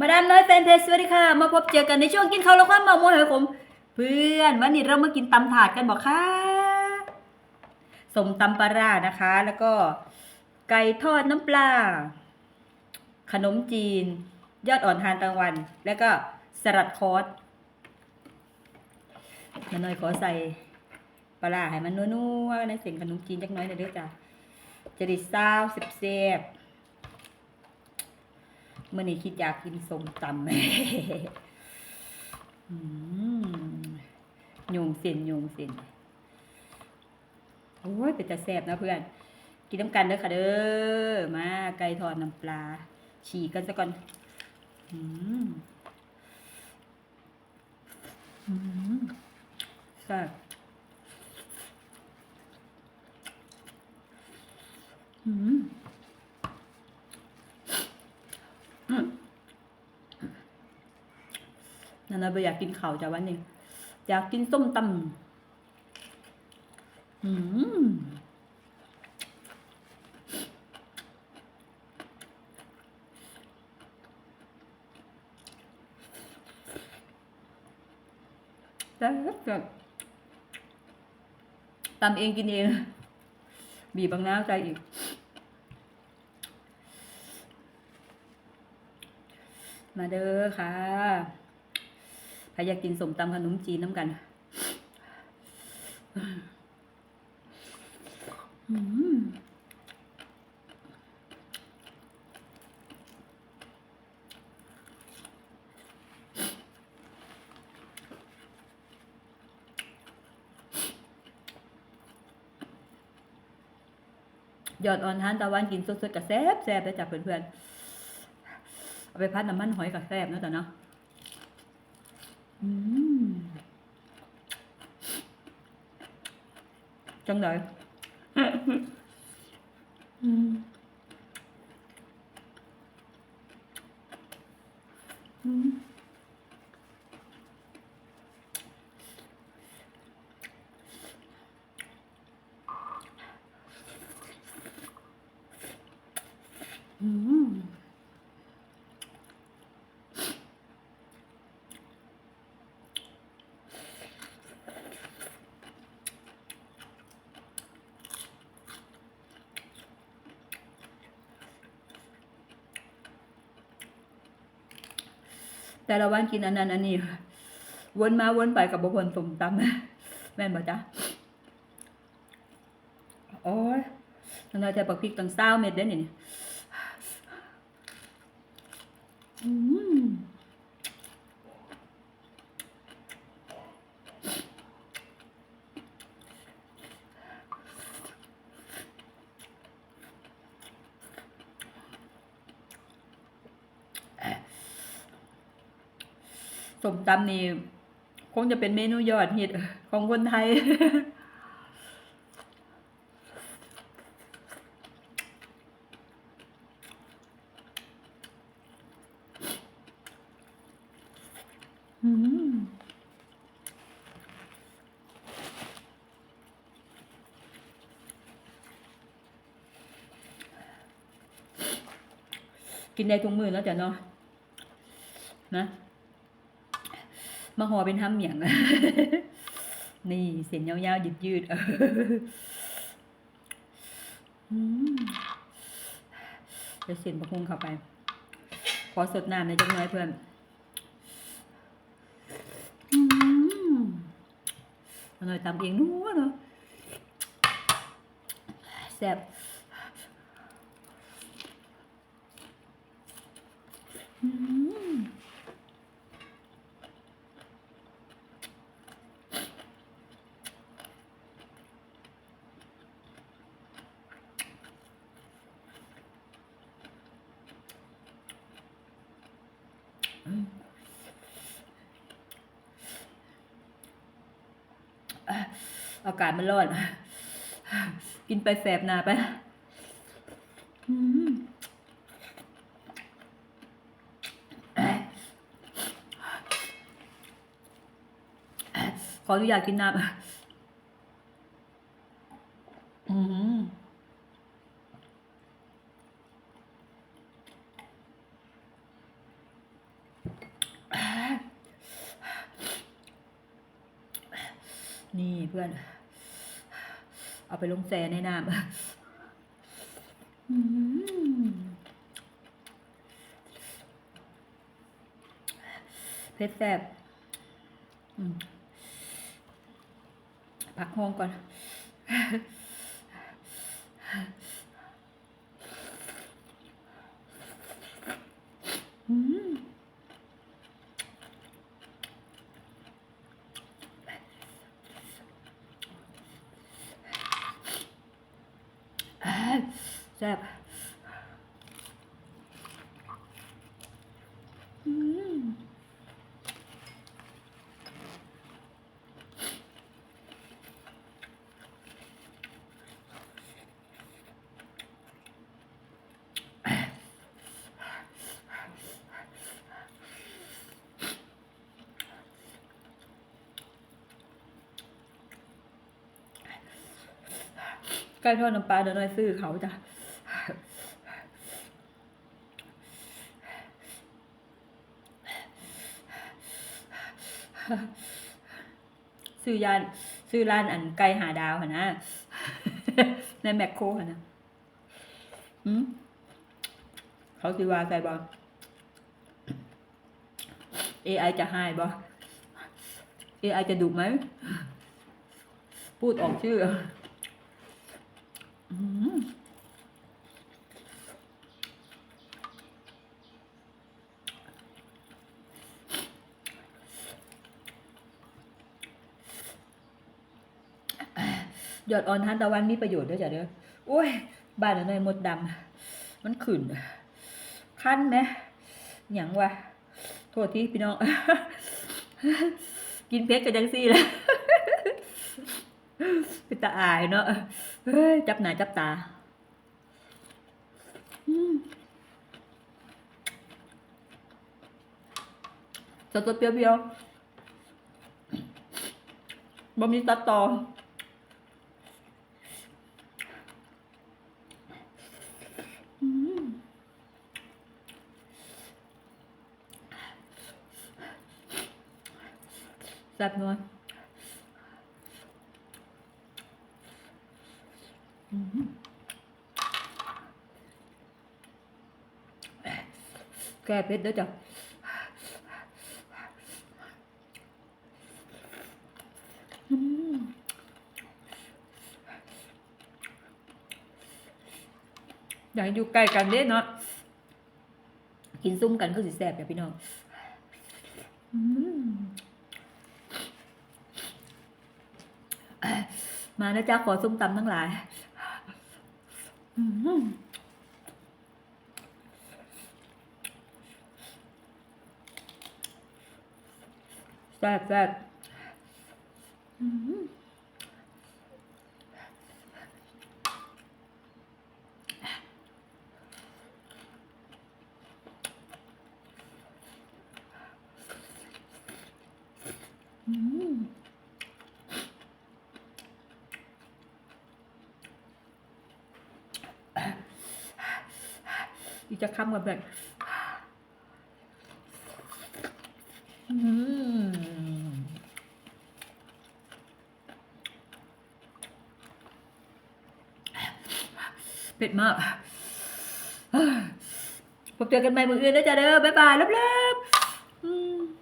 มาดามน้อยแฟนเพจสวัสดีค่ะ มาพบเจอกันในช่วงกินข้าวแล้วความเมาโมยหอยขมเพื่อนวันนี้เรามากินตำถาดกันบอกค่ะสมตำปลาร้านะคะ แล้วก็ไก่ทอดน้ำปลา ขนมจีน ยอดอ่อนทานตะวัน แล้วก็สลัดคอสมาหน่อยขอใส่ปลาให้มันนัวๆในเสียงขนมจีนจักน้อยหน่อยเด้อจ้ะจะได้ซาวสิบเซบๆ เมื่อนี้คิดอยากกินส้มตำอืมโยงเส้นโยงเส้นโอ้ยเป็นแต่แซ่บนะเพื่อน กินน้ำกันเด้อค่ะเด้อมาไก่ทอดน้ำปลา ฉีกกันซะก่อนอืมอืมแซ่บอืม นะเบอยากกินข้าวจ้าวันนี้ อยากกินส้มตำอืมแต่ก็ตำเองกินเอง บีบบางน้ำใจอีกมาเด้อค่ะ ใครอยากกินสมตำขนมจีนน้ำกันอืมยอดอ่อนทานตะวันกินสดๆกับแซ่บแซ่บเลยจ้ะเพื่อนๆเอาไปพัดน้ำมันหอยกับแซ่บเนอะจ้ะเนาะ อืมจังเแต่ละวันกินอันนั้นอันนี้วนมาวนไปกับบวนสมตำแม่นบ่จ๊ะโอ้ยทำไมแต่ปักพริกตั้งเศร้าเม็ดเด้อนี่นี่อืม สมตำนี่คงจะเป็นเมนูยอดฮิตของคนไทย อืมกินได้ทุกมือแล้วจ้ะเนาะนะ มาห่อเป็นทำเหมียงนี่เส้นยาวๆยืดๆเอออืมเดี๋ยวเส้นบะฮุงเข้าไป ขอสดน้ำในอยจังน้อยเพื่อนอืมอร่อยตำเองนัวเนาะแซ่บอืม อากาศมันร้อน กินไปแสบหนาไปอืมขออนุญาตกินน้ำ นี่เพื่อน เอาไปลงแซในน้ำเผ็ดแซ่บอืมพักห้องก่อน อืม อ่าแซ่บอืม ไก่ทอดน้ำปลาเดี๋ยวหน่อยซื้อเขาจ้ะซื้อยานซื้อร้านอันไก่หาดาวหนนะในแมคโครหนนะอืมเขาสิว่าใส่บอ AI จะให้บอ AI จะดุไหม พูดออกชื่อ ยอดอ่อนทานตะวันมีประโยชน์ด้วยจ้ะเด้อโอ้ย บ้านอะไรมดดำ มันขึ้นคันไหมหยังวะ โทษที่พี่น้อง กินเพชรกันจังซี่แหละ เป็นตาอายเนาะจับหน้าจับตาอืมสดๆเปรี้ยวๆบ่มีตัดต่อแซ่บนัว แก้เผ็ดเด้อจ้ะอยากอยู่ใกล้กันเด้เนาะกินซุ่มกันก็สิแซ่บจ้ะพี่น้องมมานะจ๊ะขอส้มตำทั้งหลาย อืม แซ่บแซ่บอีกจะคำกับแบบอืม เผ็ดมากพบเจอกันใหม่มืออื่นนะจ๊ะเด้อบ๊ายบายลับๆ